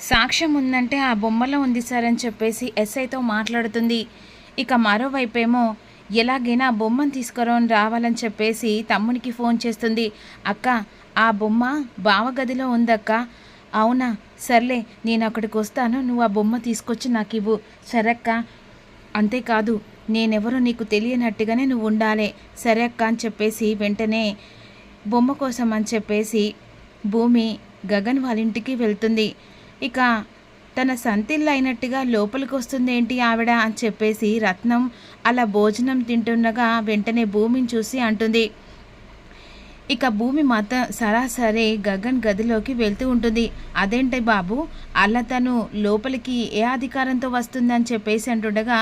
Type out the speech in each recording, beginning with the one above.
సాక్ష్యం ఉందంటే ఆ బొమ్మలో ఉంది సార్ అని చెప్పేసి ఎస్ఐతో మాట్లాడుతుంది. ఇక మరోవైపేమో ఎలాగైనా బొమ్మను తీసుకురావని రావాలని చెప్పేసి తమ్మునికి ఫోన్ చేస్తుంది. అక్క ఆ బొమ్మ బావగదిలో ఉందక్క. అవునా? సర్లే నేను అక్కడికి వస్తాను. నువ్వు ఆ బొమ్మ తీసుకొచ్చి నాకు ఇవ్వు. సరక్క? అంతేకాదు నేనెవరో నీకు తెలియనట్టుగానే నువ్వు ఉండాలి. సరే అక్క అని చెప్పేసి వెంటనే బొమ్మ కోసం అని చెప్పేసి భూమి గగన్ వాళ్ళ ఇంటికి వెళ్తుంది. ఇక తన సంతిల్లు అయినట్టుగా లోపలికి వస్తుంది ఏంటి ఆవిడ అని చెప్పేసి రత్నం అలా భోజనం తింటుండగా వెంటనే భూమిని చూసి అంటుంది. ఇక భూమి మాత్రం సరాసరి గగన్ గదిలోకి వెళ్తూ ఉంటుంది. అదేంటి బాబు అలా తను లోపలికి ఏ అధికారంతో వస్తుందని చెప్పేసి అంటుండగా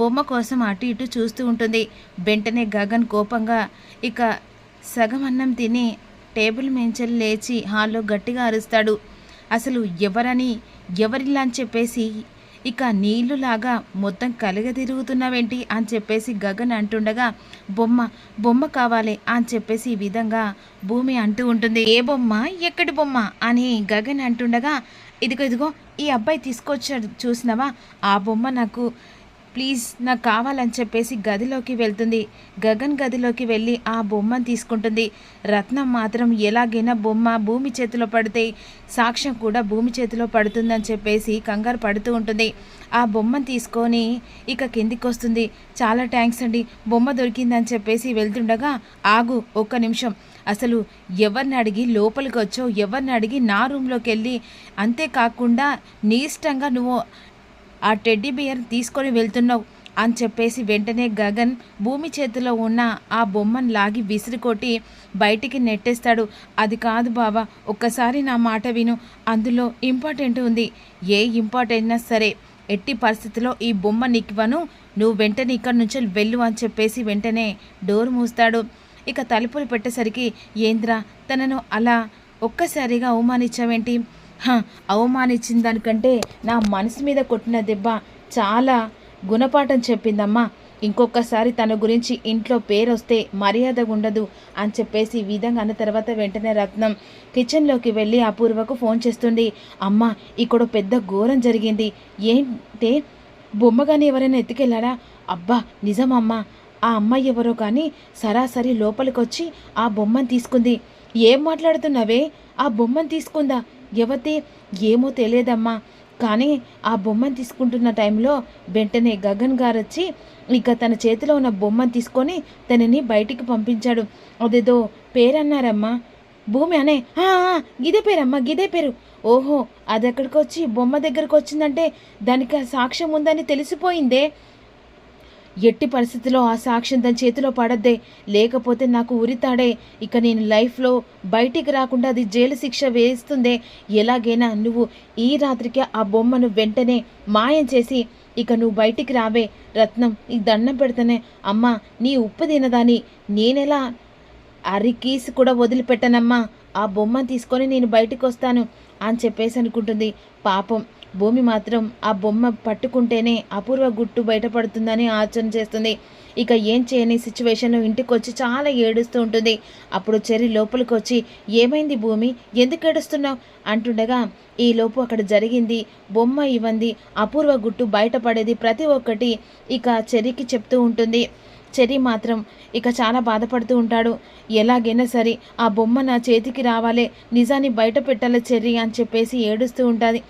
బొమ్మ కోసం అటు ఇటు చూస్తూ ఉంటుంది. వెంటనే గగన్ కోపంగా ఇక సగం అన్నం తిని టేబుల్ మించెలు లేచి హాల్లో గట్టిగా అరుస్తాడు. అసలు ఎవరని ఎవరిలా అని చెప్పేసి ఇక నీళ్ళులాగా మొత్తం కలగ తిరుగుతున్నావేంటి అని చెప్పేసి గగన్ అంటుండగా బొమ్మ బొమ్మ కావాలి అని చెప్పేసి ఈ విధంగా భూమి అంటూ ఉంటుంది. ఏ బొమ్మ? ఎక్కడి బొమ్మ? అని గగన్ అంటుండగా ఇదిగో ఇదిగో ఈ అబ్బాయి తీసుకొచ్చాడు చూసినావా? ఆ బొమ్మ నాకు ప్లీజ్ నాకు కావాలని చెప్పేసి గదిలోకి వెళ్తుంది. గగన్ గదిలోకి వెళ్ళి ఆ బొమ్మను తీసుకుంటుంది. రత్నం మాత్రం ఎలాగైనా బొమ్మ భూమి చేతిలో పడితే సాక్ష్యం కూడా భూమి చేతిలో పడుతుందని చెప్పేసి కంగారు పడుతూ ఉంటుంది. ఆ బొమ్మను తీసుకొని ఇక కిందికి వస్తుంది. చాలా థ్యాంక్స్ అండి బొమ్మ దొరికిందని చెప్పేసి వెళ్తుండగా ఆగు ఒక్క నిమిషం. అసలు ఎవరిని అడిగి లోపలికి వచ్చో ఎవరిని అడిగి నా రూమ్లోకి వెళ్ళి? అంతేకాకుండా నీ ఇష్టంగా నువ్వు ఆ టెడ్డీ బియర్ తీసుకొని వెళ్తున్నావు అని చెప్పేసి వెంటనే గగన్ భూమి చేతిలో ఉన్న ఆ బొమ్మను లాగి విసిరికొట్టి బయటికి నెట్టేస్తాడు. అది కాదు బావా ఒక్కసారి నా మాట విను. అందులో ఇంపార్టెంట్ ఉంది. ఏ ఇంపార్టెంట్ అయినా సరే ఎట్టి పరిస్థితిలో ఈ బొమ్మ నీకివ్వను. నువ్వు వెంటనే ఇక్కడి నుంచి వెళ్ళు అని చెప్పేసి వెంటనే డోర్ మూస్తాడు. ఇక తలుపులు పెట్టేసరికి ఏంద్ర తనను అలా ఒక్కసారిగా అవమానించావేంటి? అవమానించిన దానికంటే నా మనసు మీద కొట్టిన దెబ్బ చాలా గుణపాఠం చెప్పిందమ్మా. ఇంకొకసారి తన గురించి ఇంట్లో పేరు వస్తే మర్యాద ఉండదు అని చెప్పేసి ఈ విధంగా అన్న తర్వాత వెంటనే రత్నం కిచెన్లోకి వెళ్ళి అపూర్వకు ఫోన్ చేస్తుంది అమ్మ ఇక్కడ పెద్ద ఘోరం జరిగింది. ఏంటే? బొమ్మగాని ఎవరైనా ఎత్తుకెళ్ళాడా అబ్బా నిజమమ్మా. ఆ అమ్మాయి ఎవరో కానీ సరాసరి లోపలికి వచ్చి ఆ బొమ్మను తీసుకుంది. ఏం మాట్లాడుతున్నావే? ఆ బొమ్మను తీసుకుందా? ఎవతే ఏమో తెలియదమ్మా. కానీ ఆ బొమ్మను తీసుకుంటున్న టైంలో వెంటనే గగన్ గారు వచ్చి ఇక తన చేతిలో ఉన్న బొమ్మను తీసుకొని తనని బయటికి పంపించాడు. అదేదో పేరన్నారమ్మా. భూమి అనే. "ఆ, గిదే పేరమ్మా గిదే పేరు. ఓహో అది ఎక్కడికి వచ్చి బొమ్మ దగ్గరకు వచ్చిందంటే దానికి సాక్ష్యం ఉందని తెలిసిపోయిందే. ఎట్టి పరిస్థితిలో ఆ సాక్ష్యం తన చేతిలో పడద్దే. లేకపోతే నాకు ఉరితాడే. ఇక నేను లైఫ్లో బయటికి రాకుండా అది జైలు శిక్ష వేస్తుందే ఎలాగైనా నువ్వు ఈ రాత్రికి ఆ బొమ్మను వెంటనే మాయం చేసి ఇక నువ్వు బయటికి రావే. రత్నం ఈ దండం పెడతానే. అమ్మా నీ ఉప్పు తినదాని. నేనెలా అరికీసి కూడా వదిలిపెట్టనమ్మా. ఆ బొమ్మను తీసుకొని నేను బయటికి వస్తాను అని చెప్పేసి అనుకుంటుంది. పాపం భూమి మాత్రం ఆ బొమ్మ పట్టుకుంటేనే అపూర్వ గుట్టు బయటపడుతుందని ఆలోచన చేస్తుంది. ఇక ఏం చేయని సిచ్యువేషన్లో ఇంటికి వచ్చి చాలా ఏడుస్తూ ఉంటుంది. అప్పుడు చెరి లోపలికి వచ్చి ఏమైంది భూమి? ఎందుకు ఏడుస్తున్నావు? అంటుండగా ఈ లోపు అక్కడ జరిగింది. బొమ్మ ఇవ్వంది. అపూర్వ గుట్టు బయటపడేది ప్రతి ఒక్కటి ఇక చెరికి చెప్తూ ఉంటుంది. చెర్రీ మాత్రం ఇక చాలా బాధపడుతూ ఉంటాడు. ఎలాగైనా సరే ఆ బొమ్మ నా చేతికి రావాలే. నిజాన్ని బయట పెట్టాలి చెర్రీ అని చెప్పేసి ఏడుస్తూ ఉంటుంది.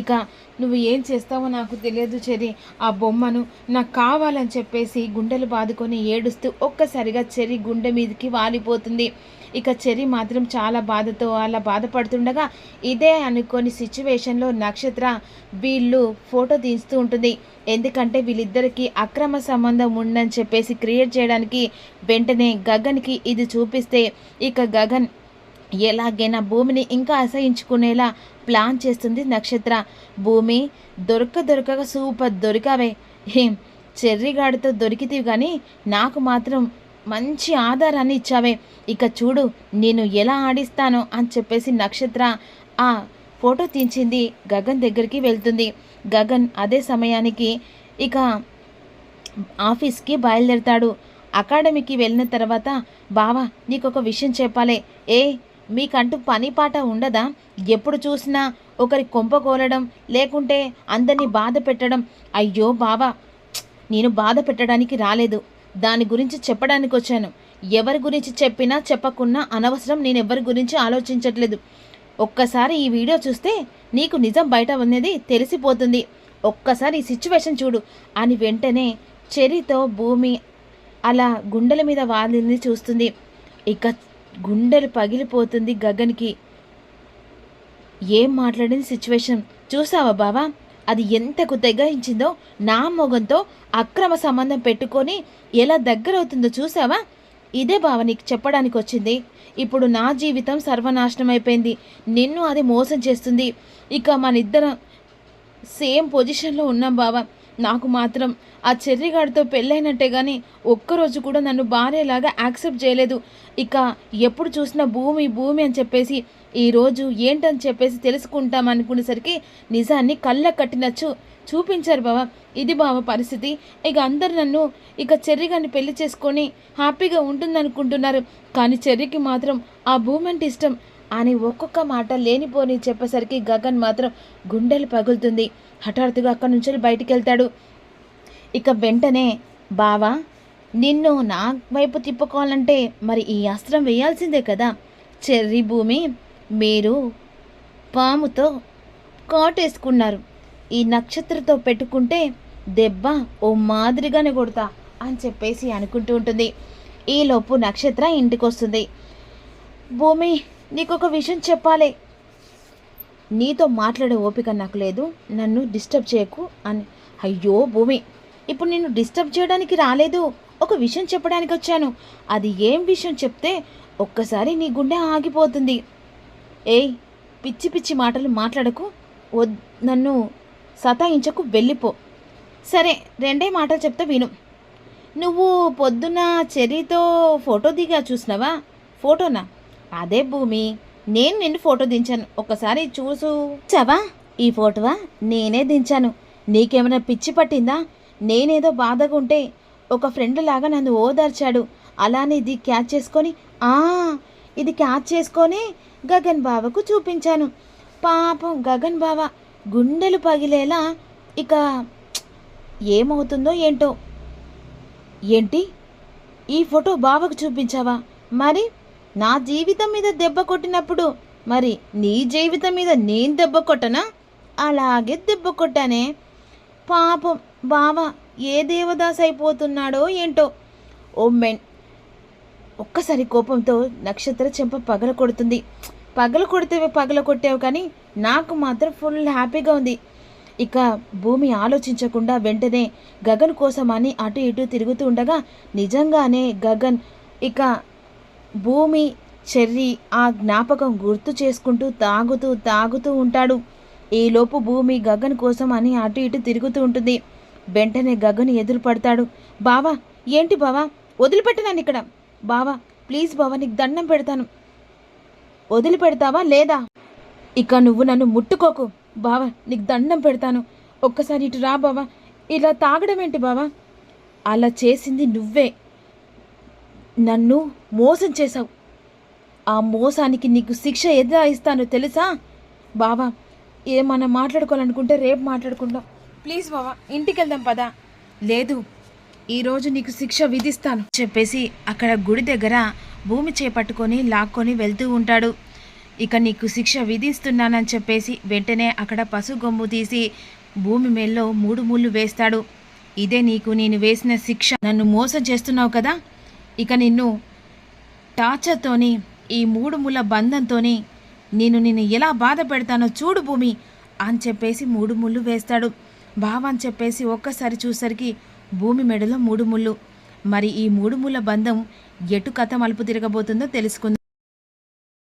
ఇక నువ్వు ఏం చేస్తావో నాకు తెలియదు చెరి ఆ బొమ్మను నాకు కావాలని చెప్పేసి గుండెలు బాదుకొని ఏడుస్తూ ఒక్కసారిగా చెరి గుండె మీదకి వాలిపోతుంది. ఇక చెరి మాత్రం చాలా బాధతో అలా బాధపడుతుండగా ఇదే అనుకోని సిచ్యువేషన్లో నక్షత్ర వీళ్ళు ఫోటో తీస్తూ ఉంటుంది. ఎందుకంటే వీళ్ళిద్దరికి అక్రమ సంబంధం ఉందని చెప్పేసి క్రియేట్ చేయడానికి వెంటనే గగన్కి ఇది చూపిస్తే ఇక గగన్ ఎలాగైనా భూమిని ఇంకా అసహించుకునేలా ప్లాన్ చేస్తుంది నక్షత్ర. భూమి దొరక దొరకగా సూపర్ దొరికావే. ఏం చెర్రిగాడితో దొరికితివి కానీ నాకు మాత్రం మంచి ఆధారాన్ని ఇచ్చావే. ఇక చూడు నేను ఎలా ఆడిస్తానో అని చెప్పేసి నక్షత్ర ఆ ఫోటో తీంచింది గగన్ దగ్గరికి వెళ్తుంది. గగన్ అదే సమయానికి ఇక ఆఫీస్కి బయలుదేరతాడు. అకాడమీకి వెళ్ళిన తర్వాత బావా నీకు ఒక విషయం చెప్పాలి. ఏ మీకంటూ పని పాట ఉండదా? ఎప్పుడు చూసినా ఒకరి కొంప కోలడం లేకుంటే అందరినీ బాధ పెట్టడం. అయ్యో బావా నేను బాధ పెట్టడానికి రాలేదు. దాని గురించి చెప్పడానికి వచ్చాను ఎవరి గురించి చెప్పినా చెప్పకున్నా అనవసరం నేను ఎవరి గురించి ఆలోచించట్లేదు. ఒక్కసారి ఈ వీడియో చూస్తే నీకు నిజం బయట ఉన్నది తెలిసిపోతుంది. ఒక్కసారి ఈ సిచ్యువేషన్ చూడు అని వెంటనే చెరితో భూమి అలా గుండెల మీద వాలింది చూస్తుంది. ఇక గుండెలు పగిలిపోతుంది గగన్కి. ఏం మాట్లాడింది సిచ్యువేషన్? చూసావా బావా? అది ఎంతకు తెగయించిందో నా మొగంతో అక్రమ సంబంధం పెట్టుకొని ఎలా దగ్గరవుతుందో చూసావా? ఇదే బావ నీకు చెప్పడానికి వచ్చింది. ఇప్పుడు నా జీవితం సర్వనాశనం అయిపోయింది నిన్ను అది మోసం చేస్తుంది. ఇక మన ఇద్దరం సేమ్ పొజిషన్లో ఉన్నాం బావా. నాకు మాత్రం ఆ చెర్రిగాడితో పెళ్ళైనట్టే కానీ ఒక్కరోజు కూడా నన్ను భార్యలాగా యాక్సెప్ట్ చేయలేదు. ఇక ఎప్పుడు చూసినా భూమి భూమి అని చెప్పేసి ఈరోజు ఏంటని చెప్పేసి తెలుసుకుంటాం అనుకునేసరికి నిజాన్ని కళ్ళ కట్టినచ్చు. చూపించారు బావ. ఇది బావ పరిస్థితి. ఇక అందరు నన్ను ఇక చెర్రిగాని పెళ్ళి చేసుకొని హ్యాపీగా ఉంటుందనుకుంటున్నారు. కానీ చెర్రికి మాత్రం ఆ భూమి అంటే ఇష్టం. అని ఒక్కొక్క మాట లేనిపోని చెప్పేసరికి గగన్ మాత్రం గుండెలు పగులుతుంది. హఠాత్తుగా అక్కడి నుంచి బయటికి వెళ్తాడు. ఇక వెంటనే బావా నిన్ను నా వైపు తిప్పుకోవాలంటే మరి ఈ అస్త్రం వేయాల్సిందే కదా. చెర్రి భూమి మీరు పాముతో కాటేసుకున్నారు. ఈ నక్షత్రతో పెట్టుకుంటే దెబ్బ ఓ మాదిరిగానే కొడతా అని చెప్పేసి అనుకుంటూ ఉంటుంది. ఈలోపు నక్షత్ర ఇంటికి వస్తుంది భూమి నీకు ఒక విషయం చెప్పాలి. నీతో మాట్లాడే ఓపిక నాకు లేదు. నన్ను డిస్టర్బ్ చేయకు అని. అయ్యో భూమి ఇప్పుడు నేను డిస్టర్బ్ చేయడానికి రాలేదు. ఒక విషయం చెప్పడానికి వచ్చాను. అది ఏం విషయం చెప్తే ఒక్కసారి నీ గుండె ఆగిపోతుంది. ఏయ్ పిచ్చి పిచ్చి మాటలు మాట్లాడకు. వద్ నన్ను సతాయించకు వెళ్ళిపో. సరే రెండే మాటలు చెప్తే విను. నువ్వు పొద్దున్న చెర్రీతో ఫోటో దిగా చూసినావా? ఫోటోనా? అదే భూమి. నేను నిన్ను ఫోటో దించాను. ఒక్కసారి చూసు. చవా ఈ ఫోటోవా? నేనే దించాను. నీకేమైనా పిచ్చి పట్టిందా? నేనేదో బాధగా ఉంటే ఒక ఫ్రెండ్ లాగా నన్ను ఓదార్చాడు. అలానే ఇది క్యాచ్ చేసుకొని ఆ ఇది క్యాచ్ చేసుకొని గగన్ బావకు చూపించాను. పాపం గగన్ బావ గుండెలు పగిలేలా ఇక ఏమవుతుందో ఏంటో. ఏంటి? ఈ ఫోటో బావకు చూపించావా? మరి? నా జీవితం మీద దెబ్బ కొట్టినప్పుడు మరి నీ జీవితం మీద నేను దెబ్బ కొట్టనా? అలాగే దెబ్బ కొట్టానే. పాపం బావ ఏ దేవదాస్ అయిపోతున్నాడో ఏంటో. ఓ మెన్ ఒక్కసారి కోపంతో నక్షత్ర చెంప పగల కొడుతుంది. పగల కొడితే పగల కొట్టావు కానీ నాకు మాత్రం ఫుల్ హ్యాపీగా ఉంది. ఇక భూమి ఆలోచించకుండా వెంటనే గగన్ కోసమని అటు ఇటు తిరుగుతూ ఉండగా నిజంగానే గగన్ ఇక భూమి చెర్రి ఆ జ్ఞాపకం గుర్తు చేసుకుంటూ తాగుతూ తాగుతూ ఉంటాడు. ఈలోపు భూమి గగన్ కోసం అని అటు ఇటు తిరుగుతూ ఉంటుంది. వెంటనే గగన్ ఎదురు పడతాడు బావా ఏంటి బావా? వదిలిపెట్టనాను ఇక్కడ. బావా ప్లీజ్ బావా నీకు దండం పెడతాను. వదిలిపెడతావా లేదా? ఇక నువ్వు నన్ను ముట్టుకోకు. బావా నీకు దండం పెడతాను. ఒక్కసారి ఇటు రా బావా. ఇలా తాగడం ఏంటి బావా? అలా చేసింది నువ్వే. నన్ను మోసం చేశావు. ఆ మోసానికి నీకు శిక్ష ఎదురా ఇస్తానో తెలుసా? బావా ఏమన్నా మాట్లాడుకోవాలనుకుంటే రేపు మాట్లాడుకుందాం. ప్లీజ్ బావా ఇంటికి వెళ్దాం పదా. లేదు ఈరోజు నీకు శిక్ష విధిస్తాను చెప్పేసి అక్కడ గుడి దగ్గర భూమి చేపట్టుకొని లాక్కొని వెళ్తూ ఉంటాడు. ఇక నీకు శిక్ష విధిస్తున్నానని చెప్పేసి వెంటనే అక్కడ పసుగొమ్ము తీసి భూమి మేల్లో మూడు ముళ్ళు వేస్తాడు. ఇదే నీకు నేను వేసిన శిక్ష. నన్ను మోసం చేస్తున్నావు కదా? ఇక నిన్ను టార్చర్తోని ఈ మూడు ముళ్ళ బంధంతోని నేను నిన్ను ఎలా బాధ పెడతానో చూడు భూమి అని చెప్పేసి మూడు ముళ్ళు వేస్తాడు. బావ అని చెప్పేసి ఒక్కసారి చూసరికి భూమి మెడలో మూడు ముళ్ళు మరి ఈ మూడు ముళ్ళ బంధం ఎటు కథ మలుపు తిరగబోతుందో తెలుసుకుందాం.